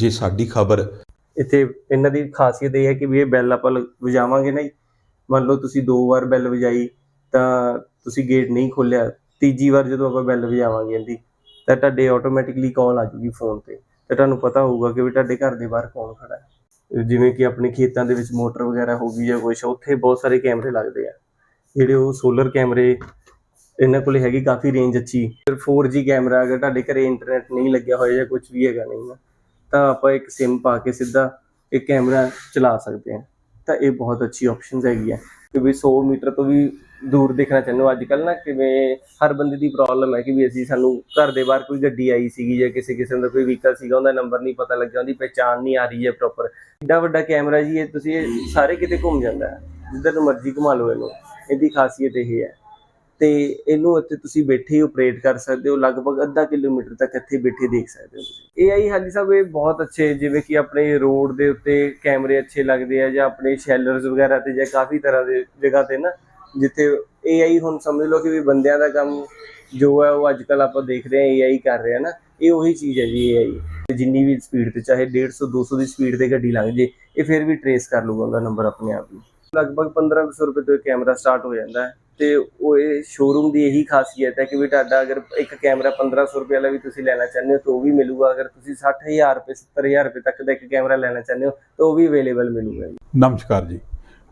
ਜੇ ਸਾਡੀ ਖਬਰ ਇੱਥੇ ਇਹਨਾਂ ਦੀ ਖਾਸੀਅਤ ਇਹ ਹੈ ਕਿ ਵੀ ਇਹ ਬੈਲ ਆਪਾਂ ਵਜਾਵਾਂਗੇ ਨਾ ਜੀ, ਮੰਨ ਲਓ ਤੁਸੀਂ ਦੋ ਵਾਰ ਬੈਲ ਵਜਾਈ ਤਾਂ ਤੁਸੀਂ ਗੇਟ ਨਹੀਂ ਖੋਲਿਆ ਤੀਜੀ ਵਾਰ ਜਦੋਂ ਆਪਾਂ ਬੈਲ ਵਜਾਵਾਂਗੇ ਇਹਦੀ ਤਾਂ ਤੁਹਾਡੇ ਆਟੋਮੈਟਿਕਲੀ ਕਾਲ ਆ ਜੂਗੀ ਫੋਨ ਤੇ। ਤੇ ਤੁਹਾਨੂੰ ਪਤਾ ਹੋਊਗਾ ਕਿ ਵੀ ਤੁਹਾਡੇ ਘਰ ਦੇ ਬਾਹਰ ਕੌਣ ਖੜਾ ਹੈ। ਜਿਵੇਂ ਕਿ ਆਪਣੇ ਖੇਤਾਂ ਦੇ ਵਿੱਚ ਮੋਟਰ ਵਗੈਰਾ ਹੋ ਗਈ ਜਾਂ ਕੁਛ ਉੱਥੇ ਬਹੁਤ ਸਾਰੇ ਕੈਮਰੇ ਲੱਗਦੇ ਆ। ਜਿਹੜੇ ਉਹ ਸੋਲਰ ਕੈਮਰੇ ਇਹਨਾਂ ਕੋਲੇ ਹੈਗੀ ਕਾਫੀ ਰੇਂਜ ਅੱਛੀ। ਫਿਰ 4G ਕੈਮਰਾ ਅਗਰ ਤੁਹਾਡੇ ਘਰੇ ਇੰਟਰਨੈਟ ਨਹੀਂ ਲੱਗਿਆ ਹੋਇਆ ਜਾਂ ਕੁਝ ਵੀ ਹੈਗਾ ਨਹੀਂ ਨਾ ਤਾਂ ਆਪਾਂ ਇੱਕ ਸਿਮ ਪਾ ਕੇ ਸਿੱਧਾ ਇਹ ਕੈਮਰਾ ਚਲਾ ਸਕਦੇ ਹਾਂ। ਤਾਂ ਇਹ ਬਹੁਤ ਅੱਛੀ ਆਪਸ਼ਨਸ ਹੈਗੀ ਹੈ ਕਿ ਵੀ 100 ਮੀਟਰ ਤੋਂ ਵੀ ਦੂਰ ਦੇਖਣਾ ਚਾਹੁੰਦੇ ਹੋ। ਅੱਜ ਕੱਲ ਨਾ ਕਿਵੇਂ ਹਰ ਬੰਦੇ ਦੀ ਪ੍ਰੋਬਲਮ ਹੈ ਕਿ ਵੀ ਅਸੀਂ ਸਾਨੂੰ ਘਰ ਦੇ ਬਾਹਰ ਕੋਈ ਗੱਡੀ ਆਈ ਸੀਗੀ ਜਾਂ ਕਿਸੇ ਕਿਸਮ ਦਾ ਕੋਈ ਵਹੀਕਲ ਸੀਗਾ, ਉਹਦਾ ਨੰਬਰ ਨਹੀਂ ਪਤਾ ਲੱਗਿਆ, ਉਹਦੀ ਪਹਿਚਾਣ ਨਹੀਂ ਆ ਰਹੀ ਹੈ ਪ੍ਰੋਪਰ ਏਡਾ ਵੱਡਾ ਕੈਮਰਾ ਜੀ, ਇਹ ਤੁਸੀਂ ਇਹ ਸਾਰੇ ਕਿਤੇ ਘੁੰਮ ਜਾਂਦਾ ਹੈ। ਜਿੱਧਰ ਨੂੰ ਮਰਜ਼ੀ ਘੁਮਾ ਲਓ ਇਹਨੂੰ। ਇਹਦੀ ਖਾਸੀਅਤ ਇਹ ਹੈ। ਤੇ ਇਹਨੂੰ ਇੱਥੇ ਤੁਸੀਂ ਬੈਠੇ ਹੀ ਆਪਰੇਟ ਕਰ ਸਕਦੇ ਹੋ, ਲਗਭਗ ਅੱਧਾ ਕਿਲੋਮੀਟਰ ਤੱਕ ਇੱਥੇ ਬੈਠੇ ਦੇਖ ਸਕਦੇ ਹੋ ਤੁਸੀਂ। ਇਹ ਆਈ ਹਾਲੀ ਸਾਹਿਬ, ਇਹ ਬਹੁਤ ਅੱਛੇ ਜਿਵੇਂ ਕਿ ਆਪਣੇ ਰੋਡ ਦੇ ਉੱਤੇ ਕੈਮਰੇ ਅੱਛੇ ਲੱਗਦੇ ਆ ਜਾਂ ਆਪਣੇ ਸ਼ੈਲਰਸ ਵਗੈਰਾ ਤੇ ਜਾਂ ਕਾਫੀ ਤਰ੍ਹਾਂ ਦੇ ਜਗ੍ਹਾ ਤੇ ਨਾ, ਜਿੱਥੇ AI ਹੁਣ ਸਮਝ ਲਓ ਕਿ ਵੀ ਬੰਦਿਆਂ ਦਾ ਕੰਮ ਜੋ ਹੈ ਉਹ ਅੱਜ ਕੱਲ ਆਪਾਂ ਦੇਖ ਰਹੇ ਹਾਂ AI ਕਰ ਰਿਹਾ ਨਾ, ਇਹ ਉਹੀ ਚੀਜ਼ ਹੈ ਜੀ AI ਤੇ ਜਿੰਨੀ ਵੀ ਸਪੀਡ ਤੇ ਚਾਹੇ 150 200 ਦੀ ਸਪੀਡ ਤੇ ਗੱਡੀ ਲੰਘ ਜੇ, ਇਹ ਫਿਰ ਵੀ ਟਰੇਸ ਕਰ ਲੂਗਾ ਉਹਦਾ ਨੰਬਰ ਆਪਣੇ ਆਪ ਨੂੰ। ਲਗਭਗ 1500 ਰੁਪਏ ਤੋਂ ਇਹ ਕੈਮਰਾ ਸਟਾਰਟ ਹੋ ਜਾਂਦਾ ਹੈ। ਤੇ ਉਹ ਇਹ ਸ਼ੋਰੂਮ ਦੀ ਇਹੀ ਖਾਸੀਅਤ ਹੈ ਕਿ ਵੀ ਤੁਹਾਡਾ ਅਗਰ ਇੱਕ ਕੈਮਰਾ 1500 ਰੁਪਏ ਵਾਲਾ ਵੀ ਤੁਸੀਂ ਲੈਣਾ ਚਾਹੁੰਦੇ ਹੋ ਤਾਂ ਉਹ ਵੀ ਮਿਲੂਗਾ। ਅਗਰ ਤੁਸੀਂ 60000 ਰੁਪਏ 70000 ਰੁਪਏ ਤੱਕ ਦਾ ਇੱਕ ਕੈਮਰਾ ਲੈਣਾ ਚਾਹੁੰਦੇ ਹੋ ਤਾਂ ਉਹ ਵੀ ਅਵੇਲੇਬਲ ਮਿਲੂਗਾ ਜੀ। ਨਮਸਕਾਰ ਜੀ।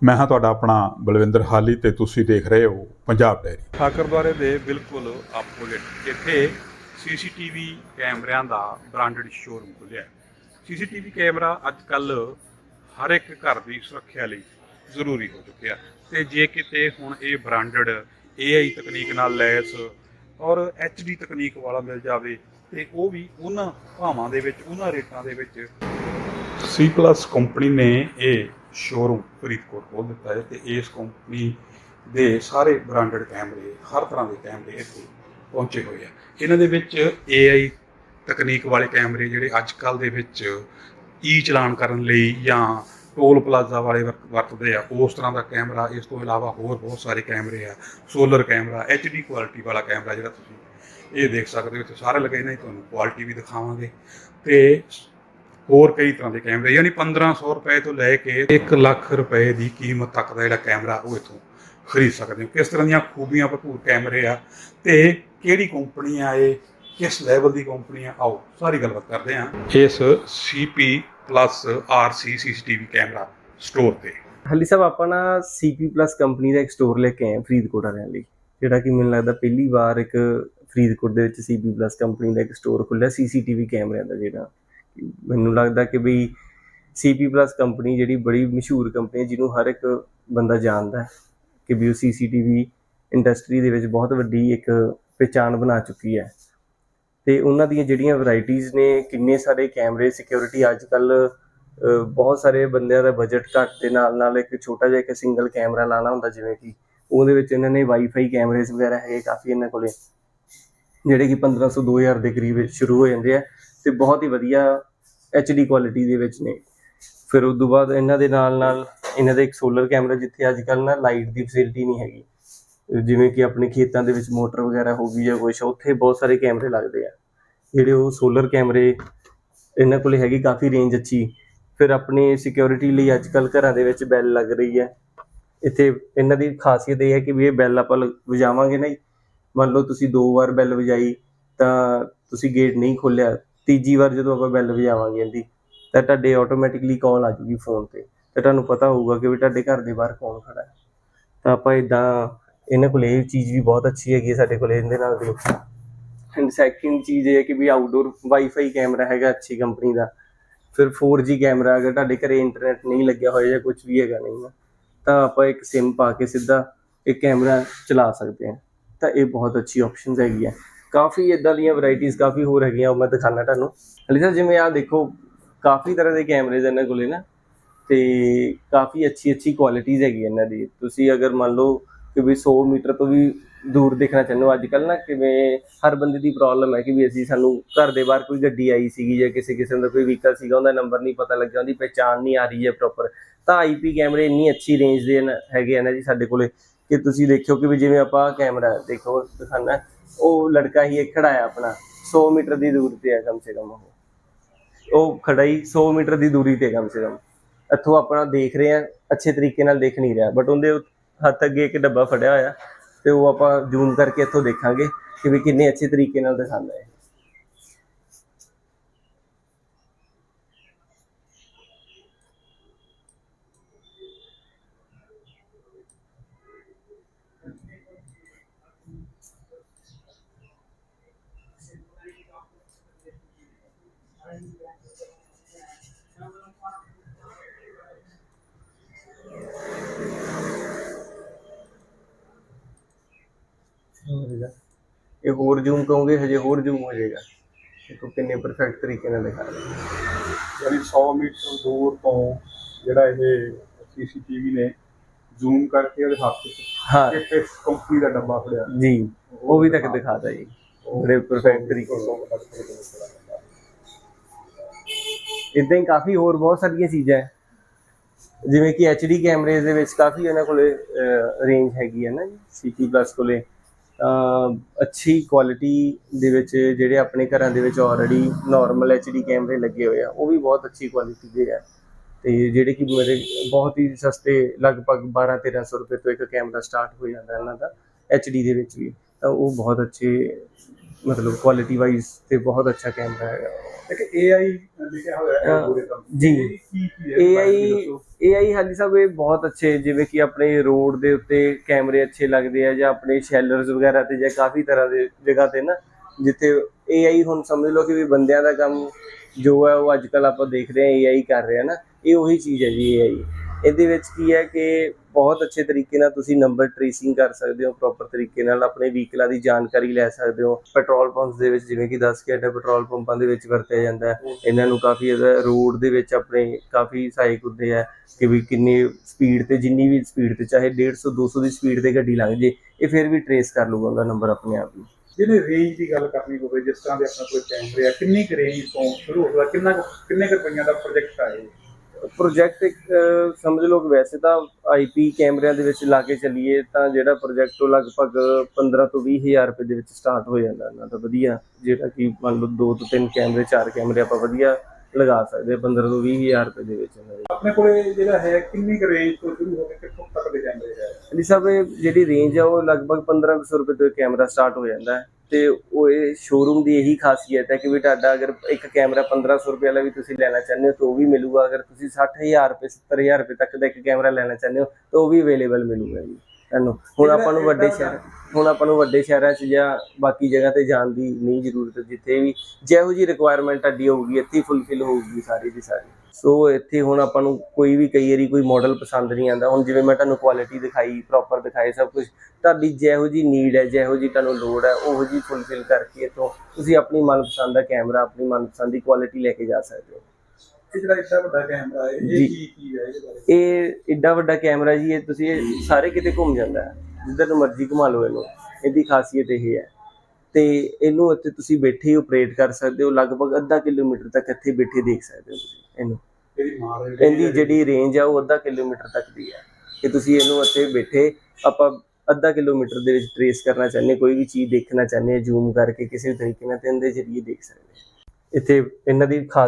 ਮੈਂ ਹਾਂ ਤੁਹਾਡਾ ਆਪਣਾ ਬਲਵਿੰਦਰ ਹਾਲੀ ਤੇ ਤੁਸੀਂ ਦੇਖ ਰਹੇ ਹੋ ਪੰਜਾਬ ਡੈਰੀ ਠਾਕਰਦੁਆਰੇ ਦੇ ਬਿਲਕੁਲ ਆਪੋਜ਼ਿਟ ਇੱਥੇ ਸੀਸੀਟੀਵੀ ਕੈਮਰਿਆਂ ਦਾ ਬ੍ਰਾਂਡਡ ਸ਼ੋਰੂਮ ਖੁੱਲਿਆ ਹੈ। ਸੀਸੀਟੀਵੀ ਕੈਮਰਾ ਅੱਜ ਕੱਲ ਹਰ ਇੱਕ ਘਰ ਦੀ ਸੁਰੱਖਿਆ ਲਈ ਜ਼ਰੂਰੀ ਹੋ ਚੁੱਕਿਆ। ਤੇ ਜੇ ਕਿਤੇ ਹੁਣ ਇਹ ਬ੍ਰਾਂਡਡ AI ਤਕਨੀਕ ਨਾਲ ਲੈਸ ਔਰ HD ਤਕਨੀਕ ਵਾਲਾ ਮਿਲ ਜਾਵੇ, ਤੇ ਉਹ ਵੀ ਉਹਨਾਂ ਭਾਵਾਂ ਦੇ ਵਿੱਚ, ਉਹਨਾਂ ਰੇਟਾਂ ਦੇ ਵਿੱਚ ਸੀ ਪਲੱਸ ਕੰਪਨੀ ਨੇ ਇਹ ਸ਼ੋਰੂਮ ਫਰੀਦਕੋਟ ਖੋਲ ਦਿੱਤਾ ਹੈ ਤੇ ਇਸ ਕੰਪਨੀ ਦੇ ਸਾਰੇ ਬ੍ਰਾਂਡਡ ਕੈਮਰੇ, ਹਰ ਤਰ੍ਹਾਂ ਦੇ ਕੈਮਰੇ ਇੱਥੇ ਪਹੁੰਚੇ ਹੋਏ ਆ। ਇਹਨਾਂ ਦੇ ਵਿੱਚ AI ਤਕਨੀਕ ਵਾਲੇ ਕੈਮਰੇ ਜਿਹੜੇ ਅੱਜ ਕੱਲ ਦੇ ਵਿੱਚ ਈ ਚਲਾਨ ਕਰਨ ਲਈ ਜਾਂ ਟੋਲ ਪਲਾਜ਼ਾ ਵਾਲੇ ਵਰ- ਵਰਤਦੇ ਆ। ਉਸ ਤਰ੍ਹਾਂ ਦਾ ਕੈਮਰਾ, ਇਸ ਤੋਂ ਇਲਾਵਾ ਹੋਰ ਬਹੁਤ ਸਾਰੇ ਕੈਮਰੇ ਆ। ਸੋਲਰ ਕੈਮਰਾ HD ਕੁਆਲਿਟੀ ਵਾਲਾ ਕੈਮਰਾ ਜਿਹੜਾ ਤੁਸੀਂ ਇਹ ਦੇਖ ਸਕਦੇ ਹੋ, ਇੱਥੇ ਸਾਰੇ ਲੱਗੇ ਨੇ, ਤੁਹਾਨੂੰ ਕੁਆਲਿਟੀ ਵੀ ਦਿਖਾਵਾਂਗੇ। ਤੇ ਹੋਰ ਕਈ ਤਰ੍ਹਾਂ ਦੇ ਕੈਮਰੇ, ਯਾਨੀ 1500 ਰੁਪਏ ਤੋਂ ਲੈ ਕੇ 1 ਲੱਖ ਰੁਪਏ ਦੀ ਕੀਮਤ ਤੱਕ ਦਾ ਜਿਹੜਾ ਕੈਮਰਾ, ਉਹ ਇਥੋਂ ਖਰੀਦ ਸਕਦੇ ਹੋ। ਕਿਸ ਤਰ੍ਹਾਂ ਦੀਆਂ ਖੂਬੀਆਂ ਭਰਪੂਰ ਕੈਮਰੇ ਆ ਤੇ ਕਿਹੜੀ ਕੰਪਨੀ ਆ ਇਹ? ਕਿਸ ਲੈਵਲ ਦੀ ਕੰਪਨੀ ਆ? ਆਓ, ਸਾਰੀ ਗੱਲਬਾਤ ਕਰਦੇ ਆ ਇਸ CP plus RC CCTV camera store ਤੇ। ਹਲੀ ਸਾਹਿਬ, ਆਪਾਂ ਨਾ CP Plus ਕੰਪਨੀ ਦਾ ਇੱਕ ਸਟੋਰ ਲੈ ਕੇ ਆਏ ਹਾਂ ਫਰੀਦਕੋਟ ਵਾਲਿਆਂ ਲਈ। ਜਿਹੜਾ ਕਿ ਮੈਨੂੰ ਲੱਗਦਾ ਪਹਿਲੀ ਵਾਰ ਇੱਕ ਫਰੀਦਕੋਟ ਦੇ ਵਿੱਚ CP Plus ਕੰਪਨੀ ਦਾ ਇੱਕ ਸਟੋਰ ਖੁੱਲਿਆ CCTV ਕੈਮਰਿਆਂ ਦਾ ਜਿਹੜਾ। ਮੈਨੂੰ ਲੱਗਦਾ ਕਿ ਵੀ CP Plus ਕੰਪਨੀ ਜਿਹੜੀ ਬੜੀ ਮਸ਼ਹੂਰ ਕੰਪਨੀ ਹੈ ਜਿਹਨੂੰ ਹਰ ਇੱਕ ਬੰਦਾ ਜਾਣਦਾ ਹੈ ਕਿ ਵੀ ਉਹ CCTV ਇੰਡਸਟਰੀ ਦੇ ਵਿੱਚ ਬਹੁਤ ਵੱਡੀ ਇੱਕ ਪਛਾਣ ਬਣਾ ਚੁੱਕੀ ਹੈ। ਤੇ ਉਹਨਾਂ ਦੀਆਂ ਜਿਹੜੀਆਂ ਵੈਰਾਈਟੀਆਂ ਨੇ, ਕਿੰਨੇ ਸਾਰੇ ਕੈਮਰੇ ਸਿਕਿਉਰਿਟੀ ਅੱਜ ਕੱਲ ਬਹੁਤ ਸਾਰੇ ਬੰਦਿਆਂ ਦਾ ਬਜਟ ਘੱਟ ਦੇ ਨਾਲ ਨਾਲ ਇੱਕ ਛੋਟਾ ਜਿਹਾ ਇੱਕ ਸਿੰਗਲ ਕੈਮਰਾ ਲਾਣਾ ਹੁੰਦਾ, ਜਿਵੇਂ ਕਿ ਉਹਦੇ ਵਿੱਚ ਇਹਨਾਂ ਨੇ ਵਾਈਫਾਈ ਕੈਮਰੇਜ਼ ਵਗੈਰਾ ਹੈਗੇ ਕਾਫੀ ਇਹਨਾਂ ਕੋਲੇ, ਜਿਹੜੇ ਕਿ 1500 2000 ਦੇ ਕਰੀਬ ਸ਼ੁਰੂ ਹੋ ਜਾਂਦੇ ਆ ਤੇ ਬਹੁਤ ਹੀ ਵਧੀਆ HD ਕੁਆਲਿਟੀ ਦੇ ਵਿੱਚ ਨੇ। ਫਿਰ ਉਸ ਤੋਂ ਬਾਅਦ ਇਹਨਾਂ ਦੇ ਨਾਲ ਨਾਲ ਇਹਨਾਂ ਦਾ ਇੱਕ ਸੋਲਰ ਕੈਮਰਾ ਜਿੱਥੇ ਅੱਜ ਕੱਲ ਨਾ ਲਾਈਟ ਦੀ ਫੈਸਿਲਿਟੀ ਨਹੀਂ ਹੈਗੀ। ਜਿਵੇਂ ਕਿ ਆਪਣੇ ਖੇਤਾਂ ਦੇ ਵਿੱਚ ਮੋਟਰ ਵਗੈਰਾ ਹੋ ਗਈ ਜਾਂ ਕੁਛ ਉੱਥੇ ਬਹੁਤ ਸਾਰੇ ਕੈਮਰੇ ਲੱਗਦੇ ਆ। ਜਿਹੜੇ ਉਹ ਸੋਲਰ ਕੈਮਰੇ ਇਹਨਾਂ ਕੋਲੇ ਹੈਗੀ ਕਾਫੀ ਰੇਂਜ ਅੱਛੀ। ਫਿਰ ਆਪਣੀ ਸਿਕਿਉਰਿਟੀ ਲਈ ਅੱਜ ਕੱਲ ਘਰਾਂ ਦੇ ਵਿੱਚ ਬੈਲ ਲੱਗ ਰਹੀ ਹੈ ਇੱਥੇ ਇਹਨਾਂ ਦੀ ਖਾਸੀਅਤ ਇਹ ਹੈ ਕਿ ਵੀ ਇਹ ਬੈਲ ਆਪਾਂ ਵਜਾਵਾਂਗੇ ਨਾ ਜੀ, ਮੰਨ ਲਓ ਤੁਸੀਂ ਦੋ ਵਾਰ ਬੈਲ ਵਜਾਈ ਤਾਂ ਤੁਸੀਂ ਗੇਟ ਨਹੀਂ ਖੋਲਿਆ ਤੀਜੀ ਵਾਰ ਜਦੋਂ ਆਪਾਂ ਬੈਲ ਵਜਾਵਾਂਗੇ ਇਹਦੀ ਤਾਂ ਤੁਹਾਡੇ ਆਟੋਮੈਟਿਕਲੀ ਕਾਲ ਆ ਜੂਗੀ ਫੋਨ ਤੇ। ਤੇ ਤੁਹਾਨੂੰ ਪਤਾ ਹੋਊਗਾ ਕਿ ਵੀ ਤੁਹਾਡੇ ਘਰ ਦੇ ਬਾਹਰ ਕੌਣ ਖੜਾ ਹੈ। ਤਾਂ ਆਪਾਂ ਇਦਾਂ ਇਹਨਾਂ ਕੋਲ ਇਹ ਚੀਜ਼ ਵੀ ਬਹੁਤ ਅੱਛੀ ਹੈਗੀ ਹੈ ਸਾਡੇ ਕੋਲ ਇਹਦੇ ਨਾਲ ਦੀ ਐਂਡ ਸੈਕਿੰਡ ਚੀਜ਼ ਇਹ ਹੈ ਕਿ ਵੀ ਆਊਟਡੋਰ ਵਾਈਫਾਈ ਕੈਮਰਾ ਹੈਗਾ ਅੱਛੀ ਕੰਪਨੀ ਦਾ। ਫਿਰ 4G ਕੈਮਰਾ ਅਗਰ ਤੁਹਾਡੇ ਘਰੇ ਇੰਟਰਨੈਟ ਨਹੀਂ ਲੱਗਿਆ ਹੋਇਆ ਜਾਂ ਕੁਝ ਵੀ ਹੈਗਾ ਨਹੀਂ ਨਾ, ਤਾਂ ਆਪਾਂ ਇੱਕ ਸਿਮ ਪਾ ਕੇ ਸਿੱਧਾ ਇਹ ਕੈਮਰਾ ਚਲਾ ਸਕਦੇ ਹਾਂ। ਤਾਂ ਇਹ ਬਹੁਤ ਅੱਛੀ ਆਪਸ਼ਨਸ ਹੈਗੀ ਹੈ। ਕਾਫੀ ਇਦਾਂ ਦੀਆਂ ਵੈਰਾਈਟੀਆਂ ਕਾਫੀ ਹੋਰ ਹੈਗੀਆਂ, ਉਹ ਮੈਂ ਦਿਖਾਣਾ ਤੁਹਾਨੂੰ। ਹਲੇ ਸਰ ਜਿਵੇਂ ਆ ਦੇਖੋ, ਕਾਫੀ ਤਰ੍ਹਾਂ ਦੇ ਕੈਮਰੇਜ਼ ਇਹਨਾਂ ਕੋਲੇ ਨਾ, ਤੇ ਕਾਫੀ ਅੱਛੀ ਅੱਛੀ ਕੁਆਲਿਟੀਜ਼ ਹੈਗੀ ਇਹਨਾਂ ਦੀ। ਤੁਸੀਂ ਅਗਰ ਮੰਨ ਲਓ ਕਿ ਵੀ 100 ਮੀਟਰ ਤੋਂ ਵੀ ਦੂਰ ਦੇਖਣਾ ਚਾਹੁੰਦੇ ਹੋ। ਅੱਜ ਕੱਲ ਨਾ ਕਿਵੇਂ ਹਰ ਬੰਦੇ ਦੀ ਪ੍ਰੋਬਲਮ ਹੈ ਕਿ ਵੀ ਅਸੀਂ ਸਾਨੂੰ ਘਰ ਦੇ ਬਾਹਰ ਕੋਈ ਗੱਡੀ ਆਈ ਸੀਗੀ ਜਾਂ ਕਿਸੇ ਕਿਸਮ ਦਾ ਕੋਈ ਵਹੀਕਲ ਸੀਗਾ, ਉਹਦਾ ਨੰਬਰ ਨਹੀਂ ਪਤਾ ਲੱਗਿਆ, ਉਹਦੀ ਪਹਿਚਾਣ ਨਹੀਂ ਆ ਰਹੀ ਹੈ ਪ੍ਰੋਪਰ ਤਾਂ ਆਈਪੀ ਕੈਮਰੇ ਇੰਨੀ ਅੱਛੀ ਰੇਂਜ ਦੇ ਹੈਗੇ ਆ ਨਾ ਜੀ ਸਾਡੇ ਕੋਲੇ ਕਿ ਤੁਸੀਂ ਦੇਖਿਓ ਕਿ ਵੀ ਜਿਵੇਂ ਆਪਾਂ ਕੈਮਰਾ ਦੇਖੋ ਦਿਖਾਣਾ ਉਹ ਲੜਕਾ ਹੀ ਇੱਕ ਖੜਾ ਹੈ ਆਪਣਾ 100 ਮੀਟਰ ਦੀ ਦੂਰ ਤੇ ਹੈ ਕਮ ਸੇ ਕਮ ਉਹ। ਉਹ ਖੜਾ ਹੀ 100 ਮੀਟਰ ਦੀ ਦੂਰੀ ਤੇ ਕਮ ਸੇ ਕਮ। ਇੱਥੋਂ ਆਪਣਾ ਦੇਖ ਰਹੇ ਆ, ਅੱਛੇ ਤਰੀਕੇ ਨਾਲ ਦੇਖ ਨਹੀਂ ਰਿਹਾ ਬਟ ਉਹਦੇ ਹੱਥ ਅੱਗੇ ਇੱਕ ਡੱਬਾ ਫੜਿਆ ਹੋਇਆ ਤੇ ਉਹ ਆਪਾਂ ਜ਼ੂਮ ਕਰਕੇ ਇੱਥੋਂ ਦੇਖਾਂਗੇ ਕਿ ਵੀ ਕਿੰਨੇ ਅੱਛੇ ਤਰੀਕੇ ਨਾਲ ਦਿਖਾਉਂਦਾ ਹੈ। ਇਹ ਹੋਰ ਜ਼ੂਮ ਕਹੋਗੇ ਹਜੇ ਹੋਰ ਜ਼ੂਮ ਹੋ ਜਾਏਗਾ। ਦੇਖੋ ਕਿੰਨੇ ਪਰਫੈਕਟ ਤਰੀਕੇ ਨਾਲ ਦਿਖਾ ਰਿਹਾ ਯਾਨੀ 100 ਮੀਟਰ ਦੂਰ ਤੋਂ ਜਿਹੜਾ ਇਹ ਸੀਸੀਟੀਵੀ ਨੇ ਜ਼ੂਮ ਕਰਕੇ ਉਹਦੇ ਹੱਥ 'ਚ ਹਾਂ। ਕਿਸ ਕੰਪਨੀ ਦਾ ਡੱਬਾ ਫੜਿਆ। ਜੀ ਉਹ ਵੀ ਤੱਕ ਦਿਖਾਦਾ ਜੀ। ਬੜੇ ਪਰਫੈਕਟ ਤਰੀਕੇ ਨਾਲ। ਇਦਾਂ ਹੀ ਕਾਫੀ ਹੋਰ ਬਹੁਤ ਸਾਰੀਆਂ ਚੀਜ਼ਾਂ ਹੈ। ਜਿਵੇਂ ਕਿ HD ਕੈਮਰੇਜ਼ ਦੇ ਵਿੱਚ ਕਾਫੀ ਇਹਨਾਂ ਕੋਲੇ ਰੇਂਜ ਹੈਗੀ ਹੈ ਨਾ ਜੀ CP ਪਲੱਸ ਕੋਲੇ। ਅੱਛੀ ਕੁਆਲਿਟੀ ਦੇ ਵਿੱਚ ਜਿਹੜੇ ਆਪਣੇ ਘਰਾਂ ਦੇ ਵਿੱਚ ਆਲਰੇਡੀ ਨਾਰਮਲ HD ਕੈਮਰੇ ਲੱਗੇ ਹੋਏ ਆ, ਉਹ ਵੀ ਬਹੁਤ ਅੱਛੀ ਕੁਆਲਿਟੀ ਦੇ ਆ। ਤੇ ਜਿਹੜੇ ਕਿ ਮੇਰੇ ਬਹੁਤ ਹੀ ਸਸਤੇ, ਲਗਭਗ 12 1300 ਰੁਪਏ ਤੋਂ ਇੱਕ ਕੈਮਰਾ ਸਟਾਰਟ ਹੋ ਜਾਂਦਾ ਇਹਨਾਂ ਦਾ HD ਦੇ ਵਿੱਚ ਵੀ, ਤਾਂ ਉਹ ਬਹੁਤ ਅੱਛੇ ਮਤਲਬ ਕੁਆਲਿਟੀ ਵਾਈਜ਼ ਤੇ ਬਹੁਤ ਅੱਛਾ ਕੈਮਰਾ ਹੈਗਾ। ਇੱਕ AI ਲਿਖਿਆ ਹੋਇਆ ਹੈ ਹਾਂ, ਜੀ। ਹੈ? AI AI ਹਾਲੀ ਸਾਹਿਬ ਇਹ ਬਹੁਤ ਅੱਛੇ ਜਿਵੇਂ ਕਿ ਆਪਣੇ ਰੋਡ ਦੇ ਉੱਤੇ ਕੈਮਰੇ ਅੱਛੇ ਲੱਗਦੇ ਆ ਜਾਂ ਆਪਣੇ ਸ਼ੈਲਰਸ ਵਗੈਰਾ ਤੇ ਜਾਂ ਕਾਫੀ ਤਰ੍ਹਾਂ ਦੇ ਜਗ੍ਹਾ ਤੇ ਨਾ ਜਿੱਥੇ AI ਹੁਣ ਸਮਝ ਲਓ ਕਿ ਵੀ ਬੰਦਿਆਂ ਦਾ ਕੰਮ ਜੋ ਹੈ ਉਹ ਅੱਜ ਕੱਲ ਆਪਾਂ ਦੇਖ ਰਹੇ ਹਾਂ AI ਕਰ ਰਿਹਾ ਨਾ ਇਹ ਉਹੀ ਚੀਜ਼ ਹੈ ਜੀ AI ਇਹਦੇ ਵਿੱਚ ਕੀ ਹੈ ਕਿ ਬਹੁਤ ਅੱਛੇ ਤਰੀਕੇ ਨਾਲ ਤੁਸੀਂ ਨੰਬਰ ਟ੍ਰੇਸਿੰਗ ਕਰ ਸਕਦੇ ਹੋ ਪ੍ਰੋਪਰ ਤਰੀਕੇ ਨਾਲ ਆਪਣੇ ਵਹੀਕਲਾਂ ਦੀ ਜਾਣਕਾਰੀ ਲੈ ਸਕਦੇ ਹੋ। ਪੈਟਰੋਲ ਪੰਪਸ ਦੇ ਵਿੱਚ ਜਿਵੇਂ ਕਿ 10 ਘੰਟੇ ਪੈਟਰੋਲ ਪੰਪਾਂ ਦੇ ਵਿੱਚ ਵਰਤਿਆ ਜਾਂਦਾ ਹੈ। ਇਹਨਾਂ ਨੂੰ ਕਾਫੀ ਰੋਡ ਦੇ ਵਿੱਚ ਆਪਣੇ ਕਾਫੀ ਸਹਾਇਕ ਹੁੰਦੇ ਆ ਕਿ ਵੀ ਕਿੰਨੀ ਸਪੀਡ ਤੇ, ਜਿੰਨੀ ਵੀ ਸਪੀਡ ਤੇ, ਚਾਹੇ 150 200 ਦੀ ਸਪੀਡ ਤੇ ਗੱਡੀ ਲੰਘ ਜੇ, ਇਹ ਫਿਰ ਵੀ ਟਰੇਸ ਕਰ ਲੂਗਾ ਉਹਦਾ ਨੰਬਰ ਆਪਣੇ ਆਪ ਨੂੰ। ਜਿਹਨੇ ਰੇਂਜ ਦੀ ਗੱਲ ਕਰਨੀ ਹੋਵੇ, ਜਿਸ ਤਰ੍ਹਾਂ ਦੇ ਆਪਣਾ ਕੋਈ ਕੈਮਰੇ ਆ, ਕਿੰਨੀ ਕੁ ਰੇਂਜ ਤੋਂ ਸ਼ੁਰੂ ਹੋਦਾ ਕਿੰਨਾ ਕਿੰਨੇ ਕੁ ਰੁਪਈਆਂ ਦਾ ਪ੍ਰੋਜੈਕਟ ਆ ਇਹ ਪ੍ਰੋਜੈਕਟ ਇੱਕ ਸਮਝ ਲਓ ਕਿ ਵੈਸੇ ਤਾਂ ਆਈਪੀ ਕੈਮਰਿਆਂ ਦੇ ਵਿੱਚ ਲਾ ਕੇ ਚੱਲੀਏ ਤਾਂ ਜਿਹੜਾ ਪ੍ਰੋਜੈਕਟ ਉਹ ਲਗਭਗ 15 ਤੋਂ 20 ਹਜ਼ਾਰ ਰੁਪਏ ਦੇ ਵਿੱਚ ਸਟਾਰਟ ਹੋ ਜਾਂਦਾ ਇਹਨਾਂ ਦਾ ਵਧੀਆ ਜਿਹੜਾ ਕਿ ਮੰਨ ਲਓ ਦੋ ਤੋਂ ਤਿੰਨ ਕੈਮਰੇ ਚਾਰ ਕੈਮਰੇ ਆਪਾਂ ਵਧੀਆ ਲਗਾ ਸਕਦੇ ਹਾਂ 15 ਤੋਂ 20 ਹਜ਼ਾਰ ਰੁਪਏ ਦੇ ਵਿੱਚ। ਆਪਣੇ ਕੋਲੇ ਜਿਹੜਾ ਹੈ ਕਿੰਨੀ ਰੇਂਜ ਤੋਂ ਸ਼ੁਰੂ ਹੋ ਕੇ ਕਿੱਥੋਂ ਤੱਕ ਦੇ ਕੈਮਰੇ ਹੈ? ਅਲੀ ਸਾਹਿਬ ਜਿਹੜੀ ਰੇਂਜ ਆ ਉਹ ਲਗਭਗ 1500 ਰੁਪਏ ਤੋਂ ਕੈਮਰਾ ਸਟਾਰਟ ਹੋ ਜਾਂਦਾ ਹੈ। ਤੇ ਉਹ ਇਹ ਸ਼ੋਰੂਮ ਦੀ ਇਹੀ ਖਾਸੀਅਤ ਹੈ ਕਿ ਵੀ ਤੁਹਾਡਾ ਅਗਰ ਇੱਕ ਕੈਮਰਾ 1500 ਰੁਪਏ ਵਾਲਾ ਵੀ ਤੁਸੀਂ ਲੈਣਾ ਚਾਹੁੰਦੇ ਹੋ, ਤਾਂ ਉਹ ਵੀ ਮਿਲੂਗਾ। ਅਗਰ ਤੁਸੀਂ 60000 ਰੁਪਏ 70000 ਰੁਪਏ ਤੱਕ ਦਾ ਇੱਕ ਕੈਮਰਾ ਲੈਣਾ ਚਾਹੁੰਦੇ ਹੋ, ਤਾਂ ਉਹ ਵੀ ਅਵੇਲੇਬਲ ਮਿਲੂਗਾ ਜੀ। ਤੁਹਾਨੂੰ। ਹੁਣ ਆਪਾਂ ਨੂੰ ਵੱਡੇ ਸ਼ਹਿਰ, ਹੁਣ ਆਪਾਂ ਨੂੰ ਵੱਡੇ ਸ਼ਹਿਰਾਂ 'ਚ ਜਾਂ ਬਾਕੀ ਜਗ੍ਹਾ ਤੇ ਜਾਣ ਦੀ ਨਹੀਂ ਜ਼ਰੂਰਤ, ਜਿੱਥੇ ਵੀ ਜਿਹੋ ਜੀ ਰਿਕੁਆਇਰਮੈਂਟ ਤੁਹਾਡੀ ਹੋਊਗੀ, ਇੱਥੇ ਫੁੱਲਫਿਲ ਹੋਊਗੀ ਸਾਰੀ ਦੀ ਸਾਰੀ। ਸੋ ਇੱਥੇ ਹੁਣ ਆਪਾਂ ਨੂੰ ਕੋਈ ਵੀ ਕਈ ਵਾਰੀ ਕੋਈ ਮਾਡਲ ਪਸੰਦ ਨਹੀਂ ਆਉਂਦਾ। ਹੁਣ ਜਿਵੇਂ ਮੈਂ ਤੁਹਾਨੂੰ ਕੁਆਲਿਟੀ ਦਿਖਾਈ ਪ੍ਰੋਪਰ ਦਿਖਾਈ ਸਭ ਕੁਝ ਤੁਹਾਡੀ ਜਿਹੋ ਜੀ ਨੀਡ ਹੈ ਜਿਹੋ ਜੀ ਤੁਹਾਨੂੰ ਲੋੜ ਹੈ ਉਹੋ ਜੀ ਫੁੱਲਫਿਲ ਕਰਕੇ ਇੱਥੋਂ ਤੁਸੀਂ ਆਪਣੀ ਮਨਪਸੰਦ ਦਾ ਕੈਮਰਾ ਆਪਣੀ ਮਨਪਸੰਦ ਦੀ ਕੁਆਲਿਟੀ ਲੈ ਕੇ ਜਾ ਸਕਦੇ ਹੋ। ਇਹ ਇੱਡਾ ਵੱਡਾ ਕੈਮਰਾ ਹੈ ਜੀ। ਇਹ ਕੀ ਕੀ ਹੈ ਇਹਦੇ ਬਾਰੇ? ਇਹ ਏਡਾ ਵੱਡਾ ਕੈਮਰਾ ਜੀ ਇਹ ਤੁਸੀਂ ਸਾਰੇ ਕਿਤੇ ਘੁੰਮ ਜਾਂਦਾ ਹੈ ਜਿੱਧਰ ਨੂੰ ਮਰਜ਼ੀ ਘੁਮਾ ਲਓ ਇਹਨੂੰ ਇਹਦੀ ਖਾਸੀਅਤ ਇਹ ਹੈ। ਤੇ ਇਹਨੂੰ ਇੱਥੇ ਤੁਸੀਂ ਬੈਠੇ ਹੀ ਆਪਰੇਟ ਕਰ ਸਕਦੇ ਹੋ ਲਗਭਗ ਅੱਧਾ ਕਿਲੋਮੀਟਰ ਤੱਕ ਇੱਥੇ ਬੈਠੇ ਦੇਖ ਸਕਦੇ ਹੋ ਤੁਸੀਂ। ਇਹਨੂੰ ਇਹਦੀ ਜਿਹੜੀ ਰੇਂਜ ਆ ਉਹ ਅੱਧਾ ਕਿਲੋਮੀਟਰ ਤੱਕ ਦੀ ਹੈ ਕਿ ਤੁਸੀਂ ਇਹਨੂੰ ਇੱਥੇ ਬੈਠੇ ਆਪਾਂ ਅੱਧਾ ਕਿਲੋਮੀਟਰ ਦੇ ਵਿੱਚ ਟਰੇਸ ਕਰਨਾ ਚਾਹੁੰਦੇ ਕੋਈ ਵੀ ਚੀਜ਼ ਦੇਖਣਾ ਚਾਹੁੰਦੇ ਜ਼ੂਮ ਕਰਕੇ ਕਿਸੇ ਵੀ ਤਰੀਕੇ ਨਾਲ ਤੇ ਇਹਦੇ ਜ਼ਰੀਏ ਦੇਖ ਸਕਦੇ ਹਾਂ। ਇੱਥੇ ਇਹਨਾਂ ਦੀ ਖਾਸ